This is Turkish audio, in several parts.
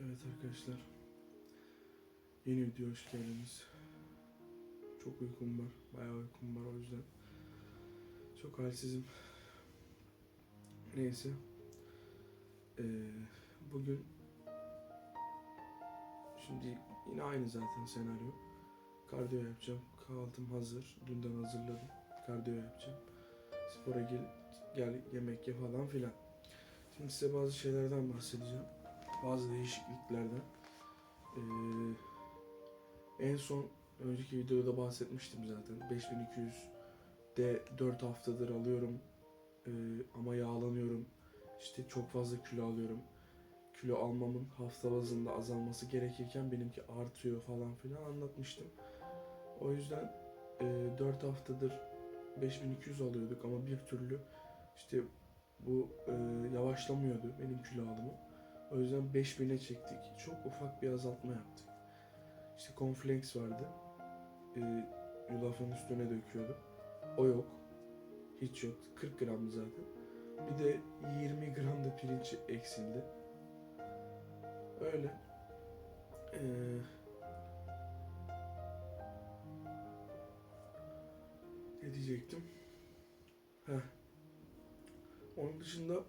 Evet arkadaşlar. Yeni video hoş geldiniz. Çok uykum var. Bayağı uykum var o yüzden. Çok halsizim. Neyse. Ee, bugün şimdi yine aynı zaten senaryo. Kardiyo yapacağım. Kahvaltım hazır. Dünden hazırladım. Kardiyo yapacağım. Spora gel, gel yemek ye falan filan. Şimdi size bazı şeylerden bahsedeceğim. Bazı değişikliklerden. Ee, en son önceki videoda bahsetmiştim zaten. 5200 de 4 haftadır alıyorum. Ee, ama yağlanıyorum. İşte çok fazla kilo alıyorum. Kilo almamın hafta bazında azalması gerekirken benimki artıyor falan filan anlatmıştım. O yüzden e, 4 haftadır 5200 alıyorduk ama bir türlü işte bu e, yavaşlamıyordu benim kilo alımı. O yüzden 5000'e çektik. Çok ufak bir azaltma yaptık. İşte cornflakes vardı. E, yulafın üstüne döküyordum. O yok. Hiç yok. 40 gramdı zaten. Bir de 20 gram da pirinç eksildi. Öyle. Ee, ne diyecektim? Heh. Onun dışında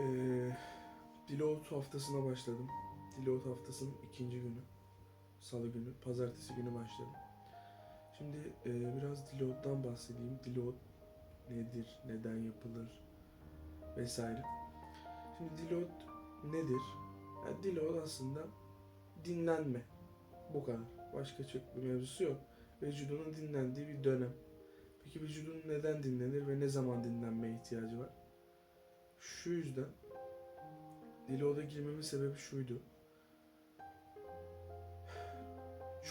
ee, Deload haftasına başladım. Deload haftasının ikinci günü. Salı günü, pazartesi günü başladım. Şimdi ee, biraz Deload'dan bahsedeyim. Deload nedir, neden yapılır vesaire. Şimdi deload nedir? Yani deload aslında dinlenme. Bu kadar. Başka çok bir mevzusu yok. Vücudunun dinlendiği bir dönem. Peki vücudun neden dinlenir ve ne zaman dinlenmeye ihtiyacı var? Şu yüzden deload'a girmemin sebebi şuydu.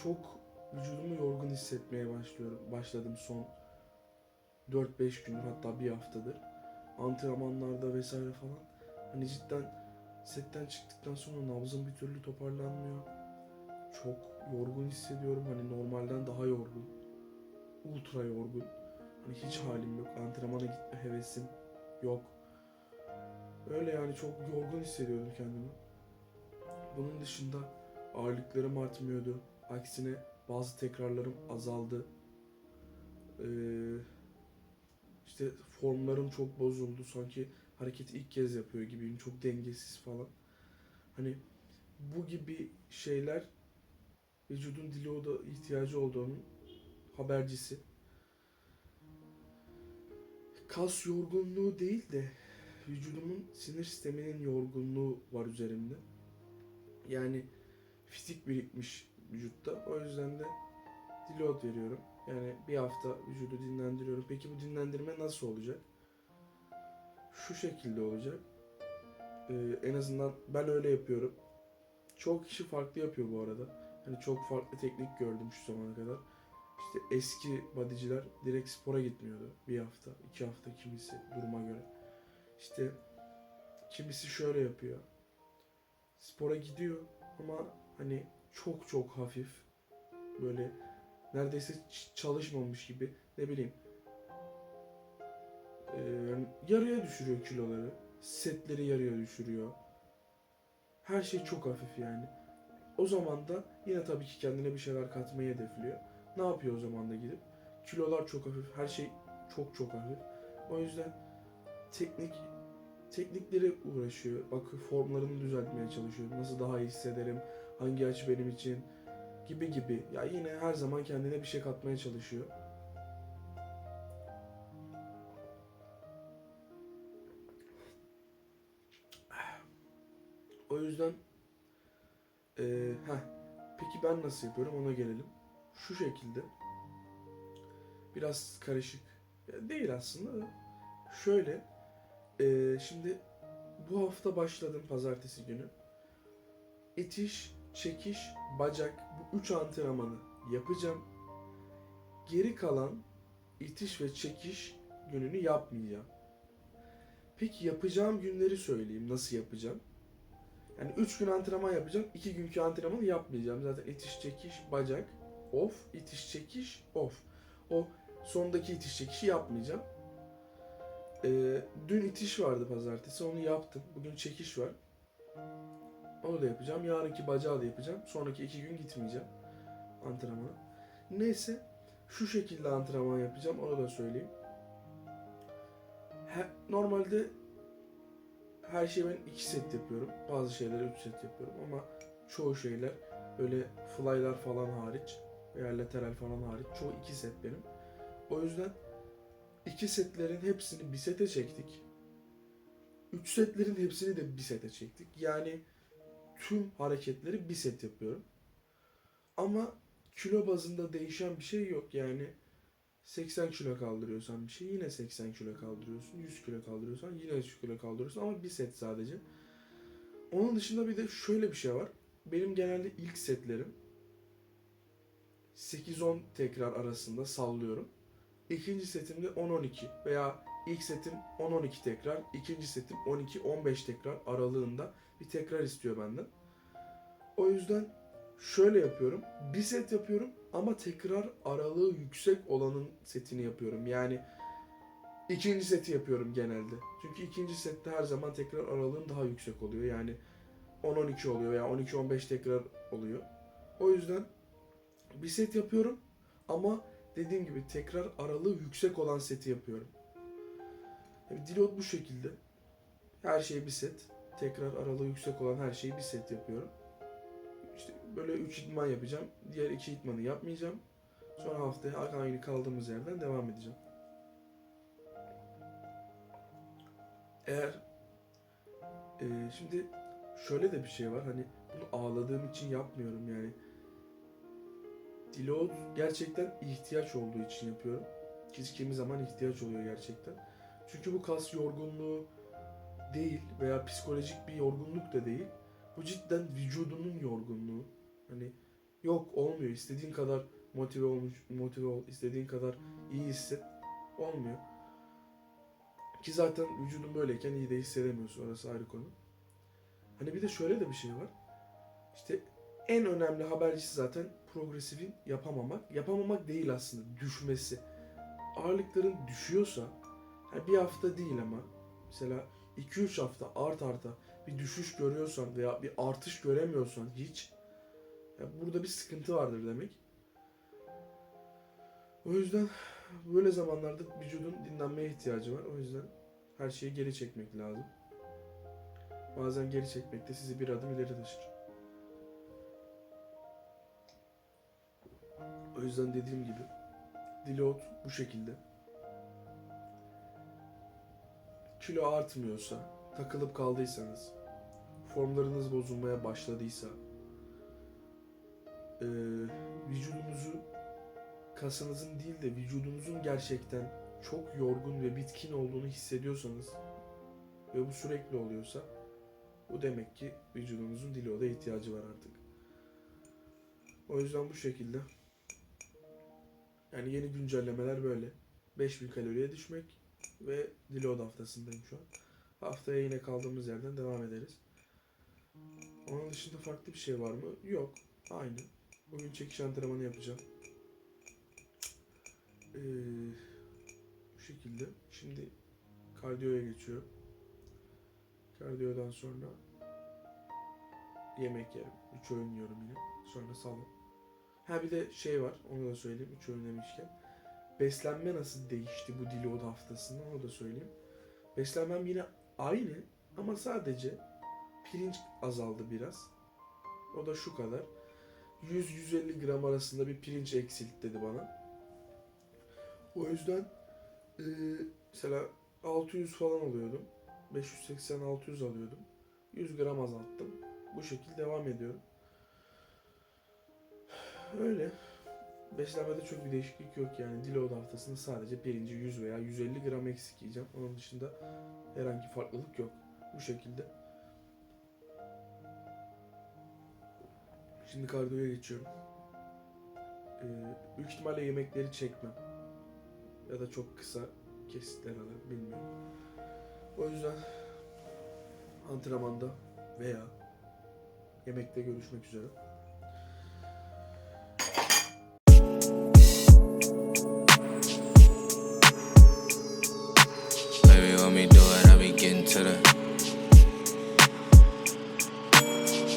Çok vücudumu yorgun hissetmeye başlıyorum. Başladım son 4-5 gündür hatta bir haftadır. Antrenmanlarda vesaire falan. Hani cidden setten çıktıktan sonra nabzım bir türlü toparlanmıyor. Çok yorgun hissediyorum. Hani normalden daha yorgun. Ultra yorgun. Hani hiç halim yok. Antrenmana gitme hevesim yok. Öyle yani çok yorgun hissediyordum kendimi. Bunun dışında ağırlıklarım artmıyordu. Aksine bazı tekrarlarım azaldı. Ee, işte formlarım çok bozuldu. Sanki hareketi ilk kez yapıyor gibiyim. Çok dengesiz falan. Hani bu gibi şeyler vücudun diloda ihtiyacı olduğunun habercisi. Kas yorgunluğu değil de vücudumun sinir sisteminin yorgunluğu var üzerimde. Yani fizik birikmiş vücutta. O yüzden de deload veriyorum. Yani bir hafta vücudu dinlendiriyorum. Peki bu dinlendirme nasıl olacak? Şu şekilde olacak. Ee, en azından ben öyle yapıyorum. Çok kişi farklı yapıyor bu arada. Hani çok farklı teknik gördüm şu zamana kadar. İşte eski bodyciler direkt spora gitmiyordu. Bir hafta, iki hafta kimisi duruma göre. İşte kimisi şöyle yapıyor. Spora gidiyor ama hani çok çok hafif. Böyle neredeyse çalışmamış gibi. Ne bileyim. Ee, yarıya düşürüyor kiloları. Setleri yarıya düşürüyor. Her şey çok hafif yani. O zaman da yine tabii ki kendine bir şeyler katmayı hedefliyor. Ne yapıyor o zaman da gidip? Kilolar çok hafif. Her şey çok çok hafif. O yüzden teknik teknikleri uğraşıyor. Bak formlarını düzeltmeye çalışıyor. Nasıl daha iyi hissederim? Hangi açı benim için? Gibi gibi. Ya yine her zaman kendine bir şey katmaya çalışıyor. O yüzden eee heh, peki ben nasıl yapıyorum? Ona gelelim. Şu şekilde. Biraz karışık. Değil aslında da. Şöyle eee, şimdi bu hafta başladım pazartesi günü. İtiş, çekiş, bacak bu üç antrenmanı yapacağım. Geri kalan itiş ve çekiş gününü yapmayacağım. Peki yapacağım günleri söyleyeyim nasıl yapacağım. Yani 3 gün antrenman yapacağım. 2 günkü antrenmanı yapmayacağım. Zaten itiş çekiş bacak off, itiş çekiş off. O sondaki itiş çekişi yapmayacağım. Ee, dün itiş vardı pazartesi onu yaptım. Bugün çekiş var. Onu da yapacağım. Yarınki bacağı da yapacağım. Sonraki iki gün gitmeyeceğim antrenmana. Neyse şu şekilde antrenman yapacağım. Onu da söyleyeyim. He- normalde her şeyi ben iki set yapıyorum. Bazı şeyleri üç set yapıyorum ama çoğu şeyler böyle fly'lar falan hariç veya lateral falan hariç çoğu iki set benim. O yüzden iki setlerin hepsini bir sete çektik. Üç setlerin hepsini de bir sete çektik. Yani tüm hareketleri bir set yapıyorum. Ama kilo bazında değişen bir şey yok. Yani 80 kilo kaldırıyorsan bir şey yine 80 kilo kaldırıyorsun. 100 kilo kaldırıyorsan yine 100 kilo kaldırıyorsun ama bir set sadece. Onun dışında bir de şöyle bir şey var. Benim genelde ilk setlerim 8-10 tekrar arasında sallıyorum. İkinci setimde 10-12 veya ilk setim 10-12 tekrar, ikinci setim 12-15 tekrar aralığında bir tekrar istiyor benden. O yüzden şöyle yapıyorum. Bir set yapıyorum ama tekrar aralığı yüksek olanın setini yapıyorum. Yani ikinci seti yapıyorum genelde. Çünkü ikinci sette her zaman tekrar aralığım daha yüksek oluyor. Yani 10-12 oluyor veya 12-15 tekrar oluyor. O yüzden bir set yapıyorum ama dediğim gibi tekrar aralığı yüksek olan seti yapıyorum. Yani Deload bu şekilde. Her şey bir set. Tekrar aralığı yüksek olan her şeyi bir set yapıyorum. İşte böyle 3 idman yapacağım. Diğer 2 idmanı yapmayacağım. Sonra haftaya aynı kaldığımız yerden devam edeceğim. Eğer e, şimdi şöyle de bir şey var hani bunu ağladığım için yapmıyorum yani. Deload gerçekten ihtiyaç olduğu için yapıyorum. Ki kimi zaman ihtiyaç oluyor gerçekten. Çünkü bu kas yorgunluğu değil veya psikolojik bir yorgunluk da değil. Bu cidden vücudunun yorgunluğu. Hani yok olmuyor. İstediğin kadar motive olmuş, motive ol, istediğin kadar iyi hisset. Olmuyor. Ki zaten vücudun böyleyken iyi de hissedemiyorsun. Orası ayrı konu. Hani bir de şöyle de bir şey var. İşte en önemli habercisi zaten progresifin yapamamak. Yapamamak değil aslında. Düşmesi. Ağırlıkların düşüyorsa yani bir hafta değil ama mesela 2-3 hafta art arta bir düşüş görüyorsan veya bir artış göremiyorsan hiç ya burada bir sıkıntı vardır demek. O yüzden böyle zamanlarda vücudun dinlenmeye ihtiyacı var. O yüzden her şeyi geri çekmek lazım. Bazen geri çekmek de sizi bir adım ileri taşır. O yüzden dediğim gibi deload bu şekilde. Kilo artmıyorsa, takılıp kaldıysanız, formlarınız bozulmaya başladıysa, eee, vücudunuzu kasınızın değil de vücudunuzun gerçekten çok yorgun ve bitkin olduğunu hissediyorsanız ve bu sürekli oluyorsa bu demek ki vücudunuzun deload'a ihtiyacı var artık. O yüzden bu şekilde yani yeni güncellemeler böyle. 5000 kaloriye düşmek ve deload haftasındayım şu an. Haftaya yine kaldığımız yerden devam ederiz. Onun dışında farklı bir şey var mı? Yok. Aynı. Bugün çekiş antrenmanı yapacağım. Ee, bu şekilde. Şimdi kardiyoya geçiyorum. Kardiyodan sonra yemek yerim. Üç öğün yiyorum yine. Sonra salon. Ha bir de şey var. Onu da söyleyeyim. Üç öğün demişken. Beslenme nasıl değişti bu deload haftasında onu da söyleyeyim. Beslenmem yine aynı ama sadece pirinç azaldı biraz. O da şu kadar. 100-150 gram arasında bir pirinç eksilt dedi bana. O yüzden e, mesela 600 falan alıyordum. 580-600 alıyordum. 100 gram azalttım. Bu şekilde devam ediyorum. Öyle. Beslenmede çok bir değişiklik yok yani. Deload haftasında sadece pirinci 100 veya 150 gram eksik yiyeceğim. Onun dışında herhangi farklılık yok. Bu şekilde. Şimdi kardiyoya geçiyorum. Ee, büyük ihtimalle yemekleri çekmem. Ya da çok kısa kesitler alırım bilmiyorum. O yüzden antrenmanda veya yemekte görüşmek üzere. To the.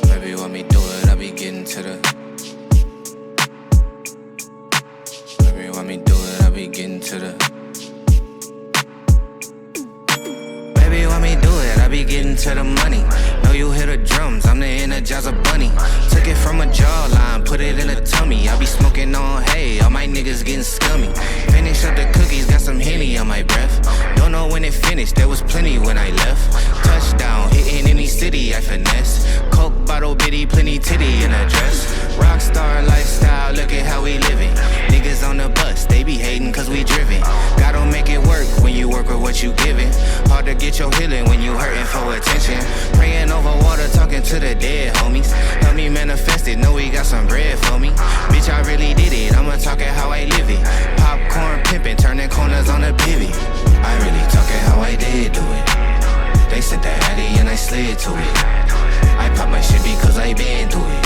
Baby, want me do it, I be getting to the. Baby, want me do it, I be getting to the. Baby, want me do it, I be getting to the money. Know you hear the drums, I'm the energizer bunny. Took it from a jawline, put it in a tummy. I be smoking on hay, all my niggas getting scummy. Finish up the cookies, got some henny on my breath. Don't know when it finished, there was plenty when I left. Touchdown, hitting any city, I finesse. Coke bottle bitty, plenty titty in a dress. Some bread for me. Bitch, I really did it, I'ma talk it how I live it. Popcorn pimping, turning corners on a pivot. I really talk it how I did do it. They sent the Addy and I slid to it. I pop my shit because I been through it.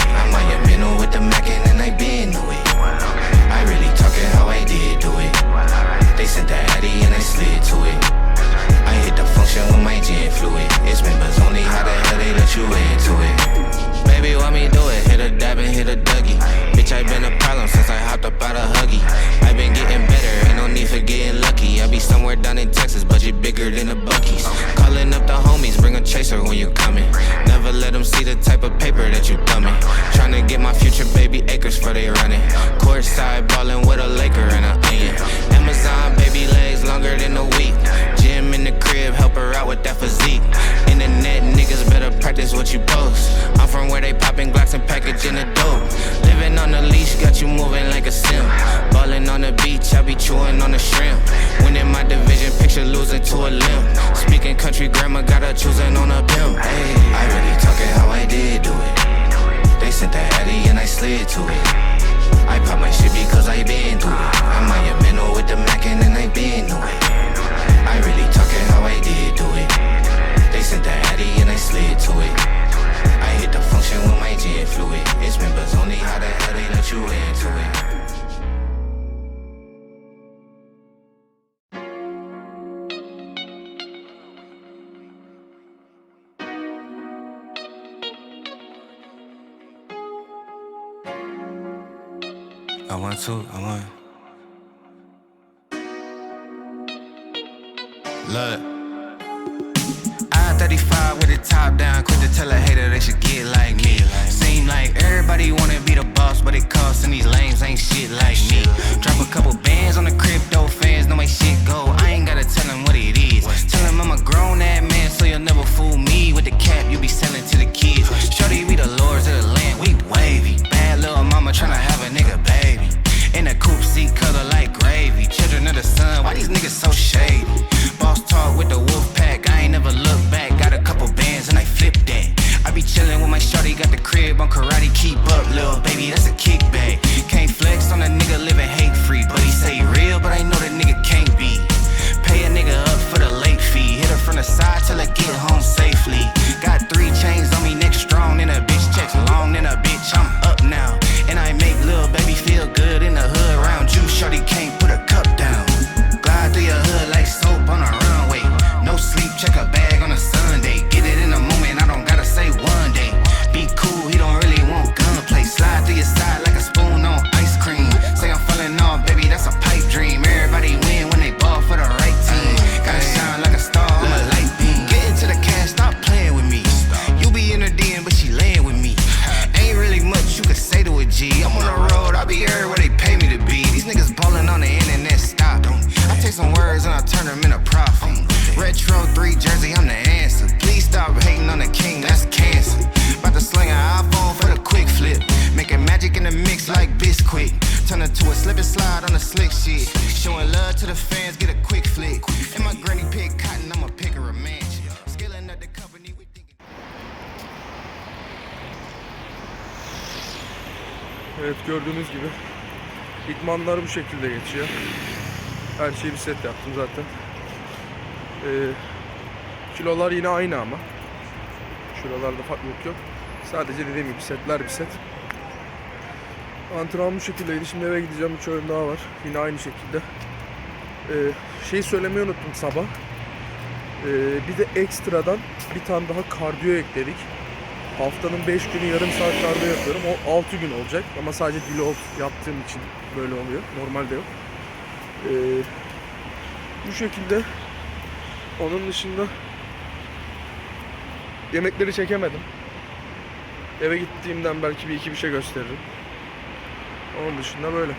Of paper that you thumbing. Tryna get my future baby acres for they running. Courtside ballin' with a Laker and an onion. Amazon baby legs longer than a week. Gym in the crib, help her out with that physique. Internet niggas better practice what you post. I'm from where they popping Glocks and packaging the dope. Living on the leash, got you moving like a sim. Ballin' on the beach, I be chewing on the shrimp. Winning my division, picture losing to a limb. Speaking country grammar, got her choosing on a pimp. Hey, I really I want to, I want. Look. I 35 with the top down, quick to tell a hater they should get like me. Seem like everybody wanna be the boss, but it costs and these lames ain't shit like me. Drop a couple bands on the crypto fans, know my shit go. I ain't gotta tell them what it is. Tell them I'm a grown ass man, so home safe. Flick. And my granny pick cotton, I'ma pick her a mansion. Skilling up the company, we thinking. Evet gördüğünüz gibi idmanlar bu şekilde geçiyor. Her şeyi bir set yaptım zaten. Ee, kilolar yine aynı ama. Şuralarda farklılık yok. Sadece dediğim gibi setler bir set. Antrenman bu şekildeydi. Şimdi eve gideceğim. Üç oyun daha var. Yine aynı şekilde. Ee, şey söylemeyi unuttum sabah. Ee, bir de ekstradan bir tane daha kardiyo ekledik. Haftanın 5 günü yarım saat kardiyo yapıyorum. O 6 gün olacak ama sadece deload yaptığım için böyle oluyor. Normalde yok. Ee, bu şekilde onun dışında yemekleri çekemedim. Eve gittiğimden belki bir iki bir şey gösteririm. Onun dışında böyle.